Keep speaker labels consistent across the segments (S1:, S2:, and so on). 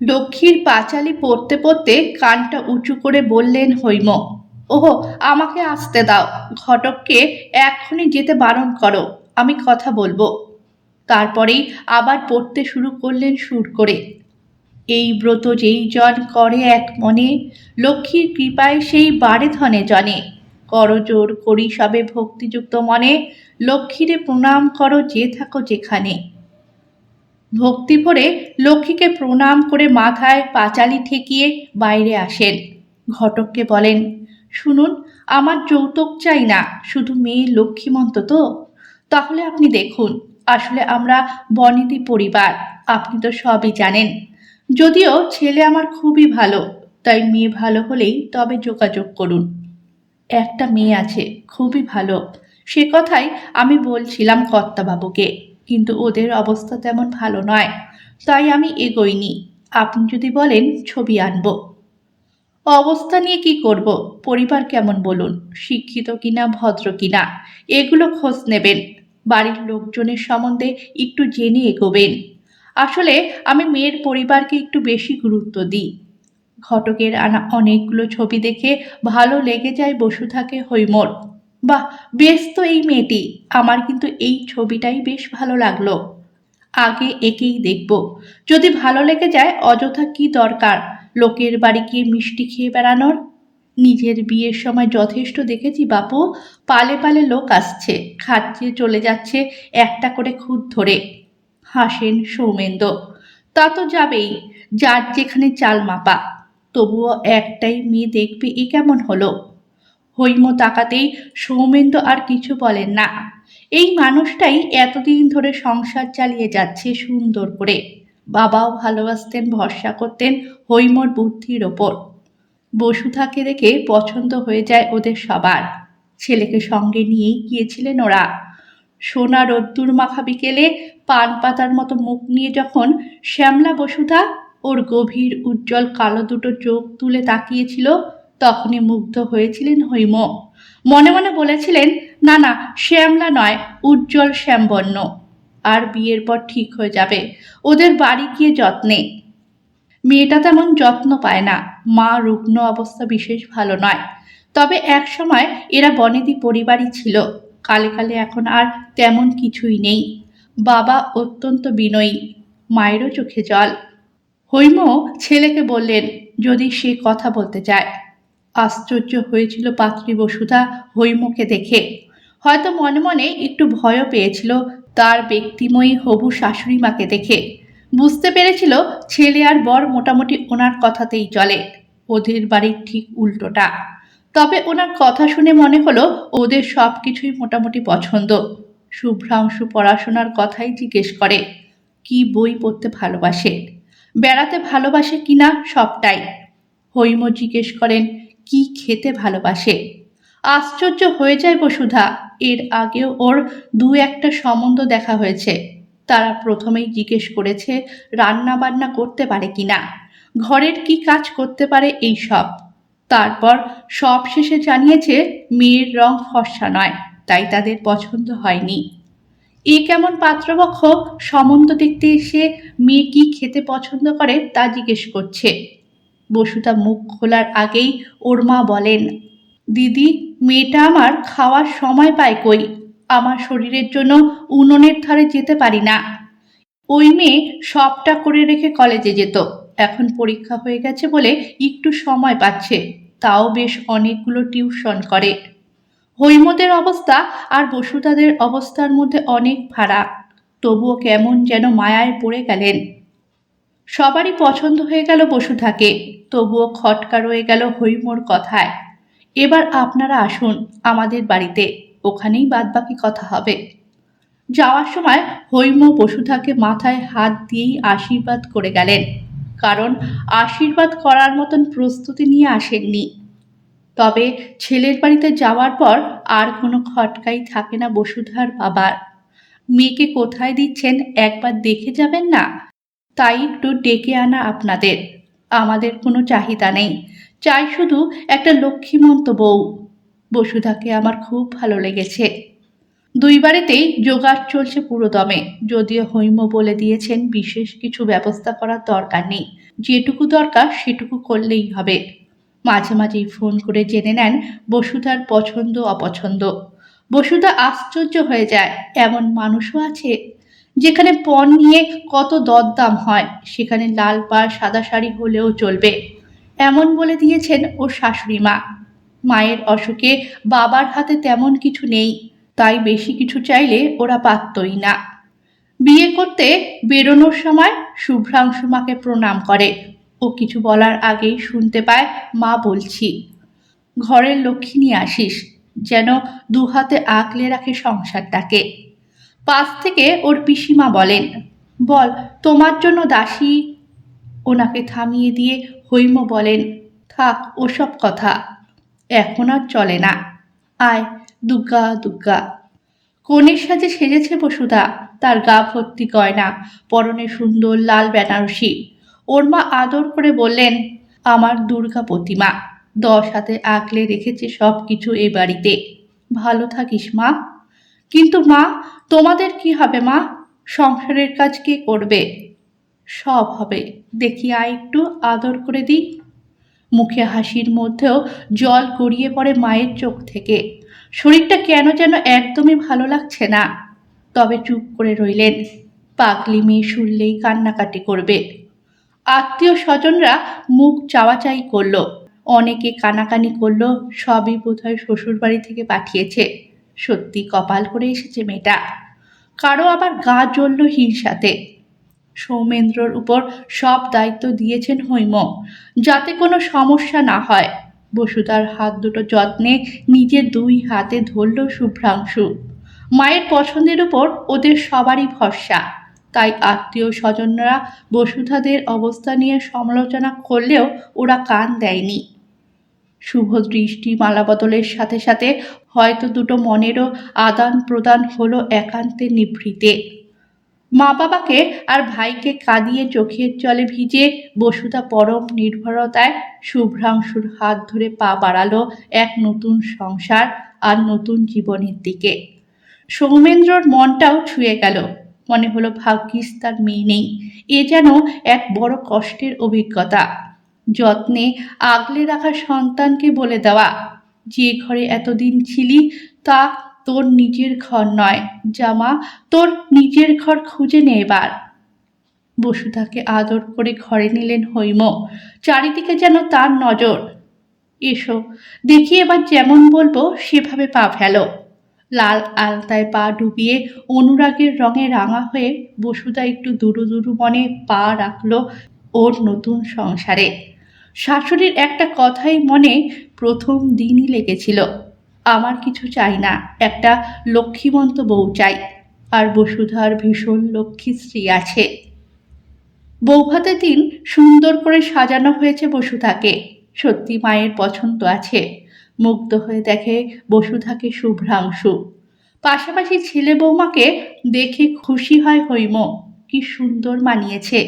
S1: লক্ষ্মীর পাঁচালি পড়তে পড়তে কানটা উঁচু করে বললেন, হৈম, ওহো, আমাকে আসতে দাও। ঘটককে এক্ষুনি যেতে বারণ করো, আমি কথা বলব। তারপরেই আবার পড়তে শুরু করলেন সুর করে। এই ব্রত যেই জন করে এক মনে, লক্ষ্মীর কৃপায় সেই বাড়ে ধনে জনে। করজোর করি সবে ভক্তিযুক্ত মনে, লক্ষ্মীরে প্রণাম করো যে থাকো যেখানে। ভক্তি ভরে লক্ষ্মীকে প্রণাম করে মাথায় পাঁচালি ঠেকিয়ে বাইরে আসেন। ঘটককে বলেন, শুনুন, আমার যৌতুক চাই না, শুধু মেয়ে লক্ষ্মীমন্ত তো? তাহলে আপনি দেখুন, আসলে আমরা বনেদি পরিবার, আপনি তো সবই জানেন। যদিও ছেলে আমার খুবই ভালো, তাই মেয়ে ভালো হলেই তবে যোগাযোগ করুন। একটা মেয়ে আছে, খুবই ভালো। সে কথাই আমি বলছিলাম কর্তাবাবুকে। কিন্তু ওদের অবস্থা তেমন ভালো নয়। তাই আমি এগোইনি। আপনি যদি বলেন, ছবি আনব। অবস্থা নিয়ে কি করব? পরিবার কেমন বলুন? শিক্ষিত কিনা, ভদ্র কিনা? এগুলো খোঁজ নেবেন। বাড়ির লোকজনের সম্বন্ধে একটু জেনে এগোবেন। আসলে আমি মেয়ের পরিবারকে একটু বেশি গুরুত্ব দিই। ঘটকের আনা অনেকগুলো ছবি দেখে ভালো লেগে যায় বসুধাকে হৈমর। বাহ, বেশ তো এই মেয়েটি। আমার কিন্তু এই ছবিটাই বেশ ভালো লাগল। আগে একেই দেখব। যদি ভালো লেগে যায়, অযথা কি দরকার? লোকের বাড়ি গিয়ে মিষ্টি খেয়ে বেড়ানোর? নিজের বিয়ের সময় যথেষ্ট দেখেছি বাপু। পালে পালে লোক আসছে। খাচ্ছে, চলে যাচ্ছে, একটা করে খুদ ধরে। হাসেন সৌমেন্দ্র তা তো যাবেই, যার যেখানে চাল মাপা। তবুও একটাই মেয়ে দেখবে এ কেমন হলো? হৈম তাকাতেই সৌমেন্দ্র আর কিছু বলেন না। এই মানুষটাই এতদিন ধরে সংসার চালিয়ে যাচ্ছে সুন্দর করে। বাবাও ভালোবাসতেন, ভরসা করতেন হৈমর বুদ্ধির ওপর। বসুধাকে দেখে পছন্দ হয়ে যায় ওদের সবার। ছেলেকে সঙ্গে নিয়েই গিয়েছিলেন ওরা। সোনা রোদ্দুর মাখা বিকেলে পান পাতার মতো মুখ নিয়ে যখন শ্যামলা বসুধা ওর গভীর, উজ্জ্বল, কালো দুটো চোখ তুলে তাকিয়েছিল তখনই মুগ্ধ হয়েছিলেন হৈম। মনে মনে বলেছিলেন, না না, শ্যামলা নয়, উজ্জ্বল শ্যামবর্ণ। আর বিয়ের পর ঠিক হয়ে যাবে। ওদের বাড়ি গিয়ে যত্নে। মেয়েটা তেমন যত্ন পায় না। মা রুগ্ন অবস্থা বিশেষ ভালো নয়। তবে এক সময় এরা বনেদি পরিবারই ছিল। কালে কালে এখন আর তেমন কিছুই নেই। বাবা অত্যন্ত বিনয়ী, মায়েরও চোখে জল। হৈম ছেলেকে বললেন, যদি সে কথা বলতে চায় আশ্চর্য হয়েছিল পাত্রী বসুধা হৈমকে দেখে। হয়তো মনে মনে একটু ভয়ও পেয়েছিল তার ব্যক্তিময়ী হবু শাশুড়ি মাকে দেখে। বুঝতে পেরেছিল ছেলে আর বর মোটামুটি ওনার কথাতেই চলে, ওদের বাড়ির ঠিক উল্টোটা। তবে ওনার কথা শুনে মনে হলো ওদের সব কিছুই মোটামুটি পছন্দ। শুভ্রাংশু পড়াশোনার কথাই জিজ্ঞেস করে, কি বই পড়তে ভালোবাসে? বেড়াতে ভালোবাসে কিনা সবটাই? হৈম জিজ্ঞেস করেন কি খেতে ভালোবাসে? আশ্চর্য হয়ে যায় বসুধা। এর আগেও ওর দু একটা সম্বন্ধ দেখা হয়েছে। তারা প্রথমেই জিজ্ঞেস করেছে রান্না বান্না করতে পারে কিনা ঘরের কি কাজ করতে পারে এই সব? তারপর সব শেষে জানিয়েছে, মেয়ের রং ফর্সা নয়, তাই তাদের পছন্দ হয়নি। এ কেমন পাত্রপক্ষ? সম্বন্ধ দেখতে এসে মেয়ে কি খেতে পছন্দ করে তা জিজ্ঞেস করছে। বসুতা মুখ খোলার আগেই ওর মা বলেন, দিদি, মেয়েটা আমার খাওয়ার সময় পায় কই? আমার শরীরের জন্য উনুনের ধারে যেতে পারি না। ওই মেয়ে সবটা করে রেখে কলেজে যেত। এখন পরীক্ষা হয়ে গেছে বলে একটু সময় পাচ্ছে। তাও বেশ অনেকগুলো টিউশন করে। হৈমদের অবস্থা আর বসুদাদের অবস্থার মধ্যে অনেক ফারাক। তবুও কেমন যেন মায়ায় পড়ে গেলেন। সবারই পছন্দ হয়ে গেল বসুধাকে, তবুও খটকা রয়ে গেল হৈমর কথায়। এবার আপনারা আসুন আমাদের বাড়িতে, ওখানেই বাদবাকি কথা হবে। যাওয়ার সময় হৈম বসুধাকে মাথায় হাত দিয়েই আশীর্বাদ করে গেলেন, কারণ আশীর্বাদ করার মতন প্রস্তুতি নিয়ে আসেননি। তবে ছেলের বাড়িতে যাওয়ার পর আর কোনো খটকাই থাকে না বসুধার বাবার। মেয়েকে কোথায় দিচ্ছেন একবার দেখে যাবেন না? তাই একটু ডেকে আনা আপনাদের। আমাদের কোনো চাহিদা নেই। চাই শুধু একটা লক্ষ্মীমন্ত বউ। বসুধাকে আমার খুব ভালো লেগেছে। দুই বাড়িতেই জোগাড় চলছে পুরো দমে। যদিও হৈম বলে দিয়েছেন, বিশেষ কিছু ব্যবস্থা করার দরকার নেই। যেটুকু দরকার সেটুকু করলেই হবে। মাঝে মাঝেই ফোন করে জেনে নেন বসুধার পছন্দ অপছন্দ বসুধা আশ্চর্য হয়ে যায়, এমন মানুষও আছে? যেখানে পণ নিয়ে কত দরদাম হয়, সেখানে লাল পাড় সাদা শাড়ি হলেও চলবে। এমন বলে দিয়েছেন ওর শাশুড়ি মা। মায়ের অসুখে বাবার হাতে তেমন কিছু নেই, তাই বেশি কিছু চাইলে ওরা পারতই না। বিয়ে করতে বেরোনোর সময় শুভ্রাংশু মাকে প্রণাম করে। ও কিছু বলার আগেই শুনতে পায়, মা, বলছি, ঘরের লক্ষ্মী নিয়ে আসিস, যেন দু হাতে আঁকলে রাখে সংসারটাকে। পাশ থেকে ওর পিসিমা বলেন, বল, তোমার জন্য দাসী? ওনাকে থামিয়ে দিয়ে হৈম বলেন, থাক, ওসব কথা। এখন আর চলে না। আয়, দুগ্গা দুগ্গা। কনের সাজে সেজেছে বসুধা, তার গা ভর্তি গয়না, পরনে সুন্দর লাল বেনারসি। ওর মা আদর করে বললেন, আমার দুর্গা প্রতিমা, দশ হাতে আঁকলে রেখেছে সব কিছু এ বাড়িতে। ভালো থাকিস মা। কিন্তু মা, তোমাদের কি হবে মা? সংসারের কাজ কে করবে? সব হবে। দেখি আয় একটু, আদর করে দিই। মুখে হাসির মধ্যেও জল গড়িয়ে পড়ে মায়ের চোখ থেকে। শরীরটা কেন যেন একদমই ভালো লাগছে না। তবে চুপ করে রইলেন। পাগলি মেয়ে শুনলেই কান্নাকাটি করবে। আত্মীয় স্বজনরা মুখ চাওয়াচাই করল। অনেকে কানাকানি করল, সবই বোধহয় শ্বশুরবাড়ি থেকে পাঠিয়েছে। সত্যি কপাল করে এসেছে মেয়েটা। কারও আবার গা জ্বলল হিংসাতে। সৌমেন্দ্রর উপর সব দায়িত্ব দিয়েছেন হৈম। যাতে কোনো সমস্যা না হয়, বসুধার হাত দুটো যত্নে নিজের দুই হাতে ধরল শুভ্রাংশু। মায়ের পছন্দের উপর ওদের সবারই ভরসা। তাই আত্মীয় স্বজনরা বসুধাদের অবস্থা নিয়ে সমালোচনা করলেও ওরা কান দেয়নি। শুভ দৃষ্টি মালাবদলের সাথে সাথে হয়তো দুটো মনেরও আদান প্রদান হলো একান্তে নিভৃতে। মা বাবাকে আর ভাইকে কাঁদিয়ে চোখের জলে ভিজে বসুধা পরম নির্ভরতায় শুভ্রাংশুর হাত ধরে পা বাড়ালো এক নতুন সংসার আর নতুন জীবনের দিকে। সৌমেন্দ্রর মনটাও ছুঁয়ে গেল। মনে হলো ভাগ্যিস তার মেয়ে নেই। এ যেন এক বড় কষ্টের অভিজ্ঞতা। যত্নে আগলে রাখা সন্তানকে বলে দেওয়া। যে ঘরে এতদিন ছিলি, তা তোর নিজের ঘর নয়, জামা তোর নিজের ঘর খুঁজে নে এবার। বসুধাকে আদর করে ঘরে নিলেন হৈম। চারিদিকে যেন তার নজর। এসো, দেখি এবার যেমন বলব, সেভাবে পা ফেলো। লাল আলতায় পা ডুবিয়ে অনুরাগের রঙে রাঙা হয়ে বসুধা একটু দুরু দুরু মনে পা রাখল ওর নতুন সংসারে। শাশুড়ির একটা কথাই মনে প্রথম দিনই লেগেছিল। আমার কিছু চাই না, একটা লক্ষ্মীমন্ত বউ চাই, আর বসুধার ভীষণ লক্ষ্মী স্ত্রী আছে। বৌভাতের দিন সুন্দর করে সাজানো হয়েছে বসুধাকে, সত্যি মায়ের পছন্দ আছে। মুগ্ধ হয়ে দেখে বসুধাকে শুভ্রাংশু। পাশাপাশি ছেলে বৌমাকে দেখে খুশি হয় হৈম, কি সুন্দর মানিয়েছে।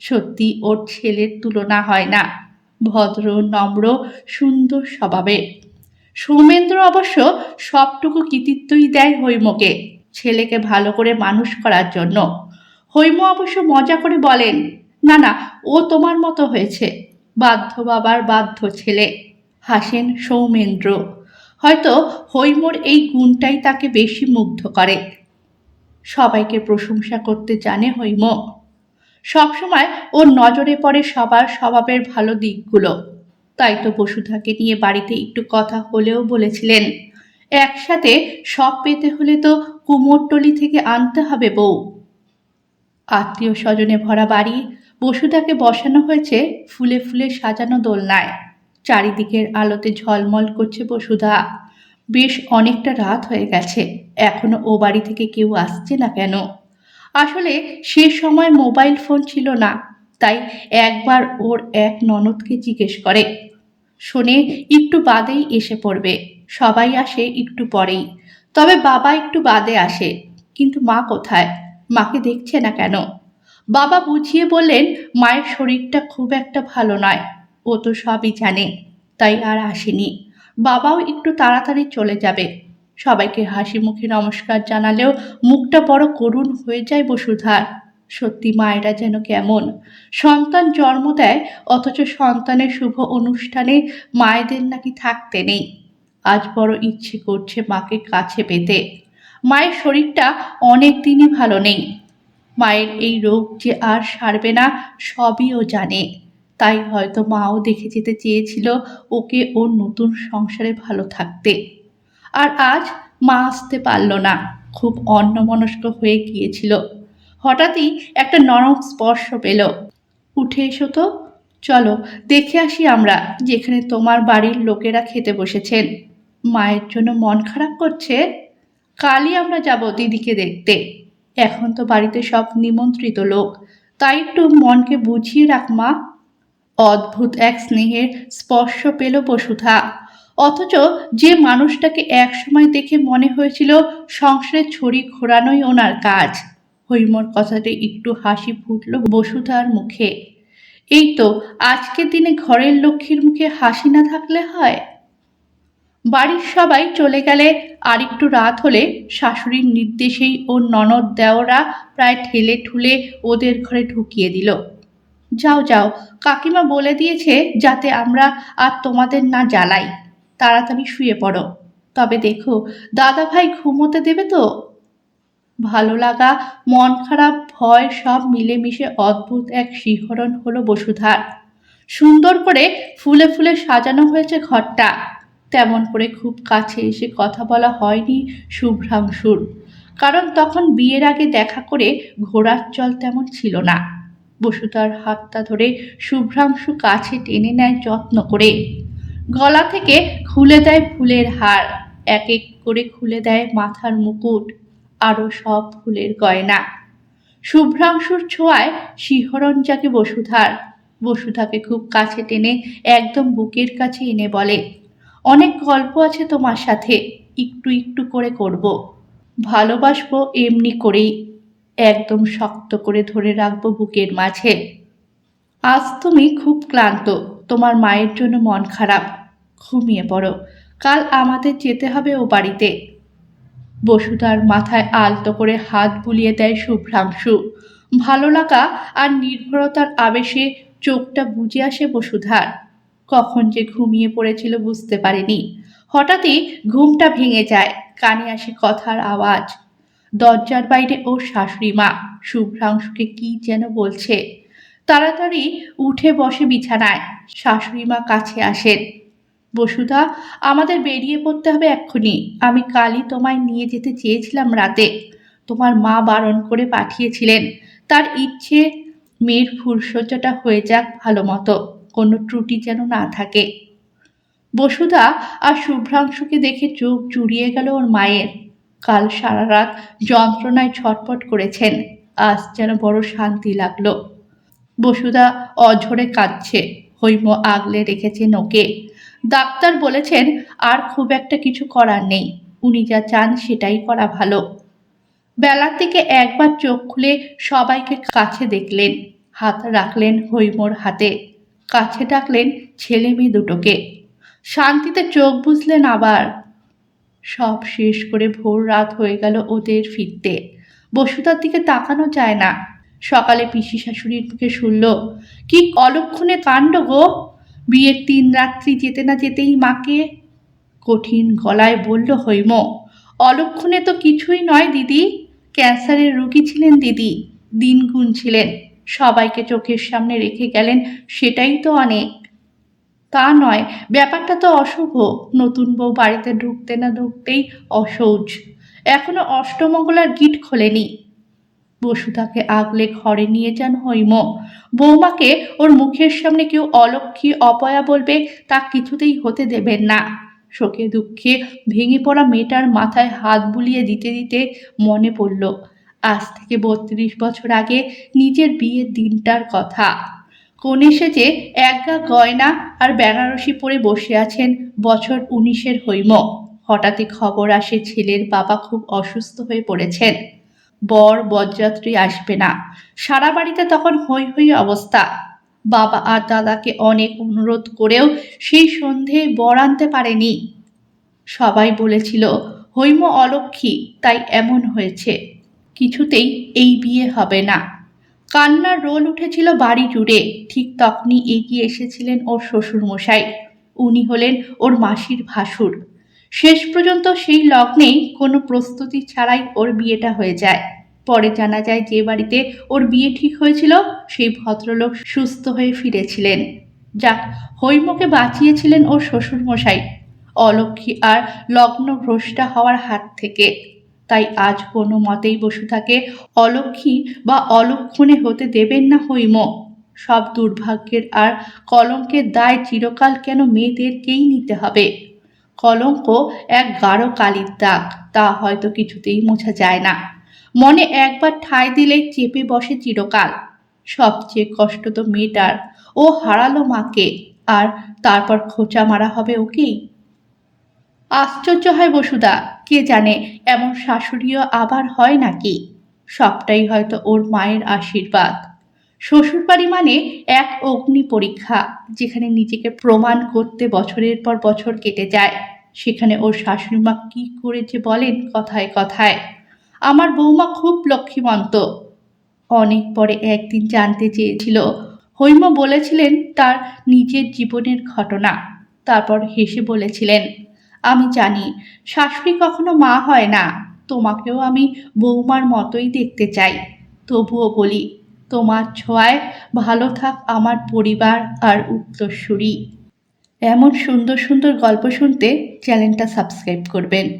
S1: সত্যি ওর ছেলের তুলনা হয় না। ভদ্র, নম্র, সুন্দর স্বভাবের। সৌমেন্দ্র অবশ্য সবটুকু কৃতিত্বই দেয় হৈমকে, ছেলেকে ভালো করে মানুষ করার জন্য। হৈম অবশ্য মজা করে বলেন, না না, ও তোমার মতো হয়েছে। বাধ্য বাবার বাধ্য ছেলে। হাসেন সৌমেন্দ্র। হয়তো হৈমর এই গুণটাই তাকে বেশি মুগ্ধ করে। সবাইকে প্রশংসা করতে জানে হৈম। সবসময় ওর নজরে পড়ে সবার স্বভাবের ভালো দিকগুলো। তাই তো বসুধাকে নিয়ে বাড়িতে একটু কথা হলেও বলেছিলেন, একসাথে সব পেতে হলে তো কুমোরটলি থেকে আনতে হবে বউ। আত্মীয় স্বজনে ভরা বাড়ি, বসুধাকে বসানো হয়েছে ফুলে ফুলে সাজানো দোলনায়। চারিদিকের আলোতে ঝলমল করছে বসুধা। বেশ অনেকটা রাত হয়ে গেছে, এখনও ও বাড়ি থেকে কেউ আসছে না কেন? আসলে সে সময় মোবাইল ফোন ছিল না, তাই একবার ওর এক ননদকে জিজ্ঞেস করে। শোনে, একটু বাদেই এসে পড়বে, সবাই আসে একটু পরেই। তবে বাবা একটু বাদে আসে, কিন্তু মা কোথায়? মাকে দেখছে না কেন? বাবা বুঝিয়ে বললেন, মায়ের শরীরটা খুব একটা ভালো নয়, ও তো সবই জানে, তাই আর আসেনি। বাবাও একটু তাড়াতাড়ি চলে যাবে সবাইকে হাসি মুখে নমস্কার জানালেও মুখটা বড় করুণ হয়ে যায় বসুধার। সত্যি মায়েরা যেন কেমন। সন্তান জন্ম দেয়, অথচ সন্তানের শুভ অনুষ্ঠানে মায়েদের নাকি থাকতে নেই। আজ বড় ইচ্ছে করছে মাকে কাছে পেতে। মায়ের শরীরটা অনেক দিনই ভালো নেই। মায়ের এই রোগ যে আর সারবে না, সবই ও জানে। তাই হয়তো মাও দেখে যেতে চেয়েছিল ওকে ওর নতুন সংসারে ভালো থাকতে। আর আজ মা আসতে পারল না। খুব অন্যমনস্ক হয়ে গিয়েছিল। হঠাৎই একটা নরম স্পর্শ পেল। উঠে এসো তো। চলো, দেখে আসি আমরা যেখানে তোমার বাড়ির লোকেরা খেতে বসেছেন। মায়ের জন্য মন খারাপ করছে? কালই আমরা যাব দিদিকে দেখতে। এখন তো বাড়িতে সব নিমন্ত্রিত লোক। তাই একটু মনকে বুঝিয়ে রাখ মা। অদ্ভুত এক স্নেহের স্পর্শ পেল বসুধা। অথচ যে মানুষটাকে একসময় দেখে মনে হয়েছিল সংসারে ছড়ি ঘোরানোই ওনার কাজ। হৈমর কথাতে একটু হাসি ফুটল বসুধার মুখে। এই তো আজকের দিনে ঘরের লক্ষ্মীর মুখে হাসি না থাকলে হয়? বাড়ির সবাই চলে গেলে আর একটু রাত হলে শাশুড়ির নির্দেশেই ওর ননদ দেওরা প্রায় ঠেলে ঠুলে ওদের ঘরে ঢুকিয়ে দিল। যাও যাও, কাকিমা বলে দিয়েছে যাতে আমরা আর তোমাদের না জ্বালাই। তাড়াতাড়ি শুয়ে পড়ো। তবে দেখো দাদা ভাই ঘুমোতে দেবে তো? ভালো লাগা, মন খারাপ, ভয় সব মিলেমিশে অদ্ভুত এক শিহরণ হলো বসুধার। সুন্দর করে ফুলে ফুলে সাজানো হয়েছে ঘরটা। তেমন করে খুব কাছে এসে কথা বলা হয়নি শুভ্রাংশুর। কারণ তখন বিয়ের আগে দেখা করে ঘোড়ার চল তেমন ছিল না। বসুধার হাতটা ধরে শুভ্রাংশু কাছে টেনে নেয় যত্ন করে। গলা থেকে খুলে দেয় ফুলের হার, এক এক করে খুলে দেয় মাথার মুকুট আরও সব ফুলের গয়না। শুভ্রাংশুর ছোঁয়ায় শিহরণ যাকে বসুধার, বসুধাকে খুব কাছে টেনে একদম বুকের কাছে এনে বলে, অনেক গল্প আছে তোমার সাথে, একটু একটু করে করব। ভালোবাসবো এমনি করেই, একদম শক্ত করে ধরে রাখব বুকের মাঝে। আজ তুমি খুব ক্লান্ত তোমার মায়ের জন্য মন খারাপ। ঘুমিয়ে পড়ো। কাল আমাদের যেতে হবে ও বাড়িতে। বসুধার মাথায় আলতো করে হাত বুলিয়ে দেয় শুভ্রাংশু। ভালো লাগা আর নির্ভরতার আবেশে চোখটা বুঝে আসে বসুধার। কখন যে ঘুমিয়ে পড়েছিল বুঝতে পারেনি। হঠাৎই ঘুমটা ভেঙে যায়, কানে আসে কথার আওয়াজ। দরজার বাইরে ওর শাশুড়ি মা। শুভ্রাংশুকে কি যেন বলছে। তাড়াতাড়ি উঠে বসে বিছানায়। শাশুড়ি মা কাছে আসেন। বসুধা, আমাদের বেরিয়ে পড়তে হবে এক্ষুনি। আমি কালই তোমায় নিয়ে যেতে চেয়েছিলাম রাতে। তোমার মা বারণ করে পাঠিয়েছিলেন। তার ইচ্ছে মেয়ের ফুলসজ্জাটা হয়ে যাক ভালো মতো কোনো ত্রুটি যেন না থাকে। বসুধা আর শুভ্রাংশুকে দেখে চোখ জুড়িয়ে গেল ওর মায়ের। কাল সারা রাত যন্ত্রণায় ছটপট করেছেন। আজ যেন বড় শান্তি লাগল। বসুধা অঝরে কাঁদছে। হৈম আগলে রেখেছে নোকে। ডাক্তার বলেছেন, আর খুব একটা কিছু করার নেই। উনি যা চান সেটাই করা ভালো। বেলার থেকে একবার চোখ খুলে সবাইকে কাছে দেখলেন। হাত রাখলেন হৈমর হাতে। কাছে ডাকলেন ছেলে মেয়ে দুটোকে। শান্তিতে চোখ বুঝলেন আবার। সব শেষ করে ভোর রাত হয়ে গেল ওদের ফিরতে। বসুতার দিকে তাকানো যায় না। সকালে পিসি শাশুড়ির মুখে শুনল, কি অলক্ষণে কাণ্ড গো? বিয়ের তিন রাত্রি যেতে না যেতেই মাকে? কঠিন গলায় বলল হৈম, অলক্ষণে তো কিছুই নয় দিদি, ক্যান্সারের রোগী ছিলেন দিদি, দিন গুনছিলেন, সবাইকে চোখের সামনে রেখে গেলেন, সেটাই তো অনেক। তা নয়, ব্যাপারটা তো অশুভ, নতুন বউ বাড়িতে ঢুকতে না ঢুকতেই অসৌচ এখনও অষ্টমঙ্গলার গিট খোলেনি বসুধাকে আগলে ঘরে নিয়ে যান হৈম। বৌমাকে ওর মুখের সামনে কেউ অলক্ষী অপয়া বলবে, তা কিছুতেই হতে দেবেন না। শোকে দুঃখে ভেঙে পড়া মেয়েটার মাথায় হাত বুলিয়ে দিতে দিতে মনে পড়ল, আজ থেকে বত্রিশ বছর আগে নিজের বিয়ের দিনটার কথা। কনে সেজে একগা গয়না আর বেনারসি পরে বসে আছেন বছর উনিশের হৈম। হঠাৎই খবর আসে ছেলের বাবা খুব অসুস্থ হয়ে পড়েছেন। বর বরযাত্রী আসবে না। সারা বাড়িতে তখন হই হই অবস্থা। বাবা আর দাদাকে অনেক অনুরোধ করেও সেই সন্ধে বর আনতে পারেনি। সবাই বলেছিল, হৈম অলক্ষী, তাই এমন হয়েছে। কিছুতেই এই বিয়ে হবে না। কান্নার রোল উঠেছিল বাড়ি জুড়ে। ঠিক তখনই এগিয়ে এসেছিলেন ওর শ্বশুরমশাই। উনি হলেন ওর মাসির ভাসুর। শেষ পর্যন্ত সেই লগ্নেই কোনো প্রস্তুতি ছাড়াই ওর বিয়েটা হয়ে যায়। পরে জানা যায় যে বাড়িতে ওর বিয়ে ঠিক হয়েছিল, সেই ভদ্রলোক সুস্থ হয়ে ফিরেছিলেন। যাক, হৈমকে বাঁচিয়েছিলেন ওর শ্বশুরমশাই। অলক্ষী আর লগ্ন ভ্রষ্টা হওয়ার হাত থেকে। তাই আজ কোনো মতেই বসুধাকে অলক্ষী বা অলক্ষণে হতে দেবেন না হৈম। সব দুর্ভাগ্যের আর কলঙ্কের দায় চিরকাল কেন মেয়েদেরকেই নিতে হবে? কলঙ্ক এক গাঢ় কালির দাগ, তা হয়তো কিছুতেই মোছা যায় না। মনে একবার ঠাঁই দিলেই চেপে বসে চিরকাল। সবচেয়ে কষ্ট তো মেয়েটার। ও হারালো মাকে। আর তারপর খোঁচা মারা হবে ওকেই? আশ্চর্য হয় বসুদা কে জানে এমন শাশুড়িও আবার হয় নাকি? সবটাই হয়তো ওর মায়ের আশীর্বাদ। শ্বশুরবাড়ি মানে এক অগ্নি পরীক্ষা, যেখানে নিজেকে প্রমাণ করতে বছরের পর বছর কেটে যায়। সেখানে ওর শাশুড়িমা কি করে যে বলেন কথায় কথায়। আমার বৌমা খুব লক্ষ্মীমন্ত। অনেক পরে একদিন জানতে চেয়েছিল। হৈম বলেছিলেন তার নিজের জীবনের ঘটনা। তারপর হেসে বলেছিলেন, আমি জানি, শাশুড়ি কখনো মা হয় না। তোমাকেও আমি বৌমার মতোই দেখতে চাই। তবুও বলি, তোমার ছোঁয়ায় ভালো থাক আমার পরিবার আর উত্তরসূরি। এমন সুন্দর সুন্দর গল্প শুনতে চ্যানেলটা সাবস্ক্রাইব করবেন।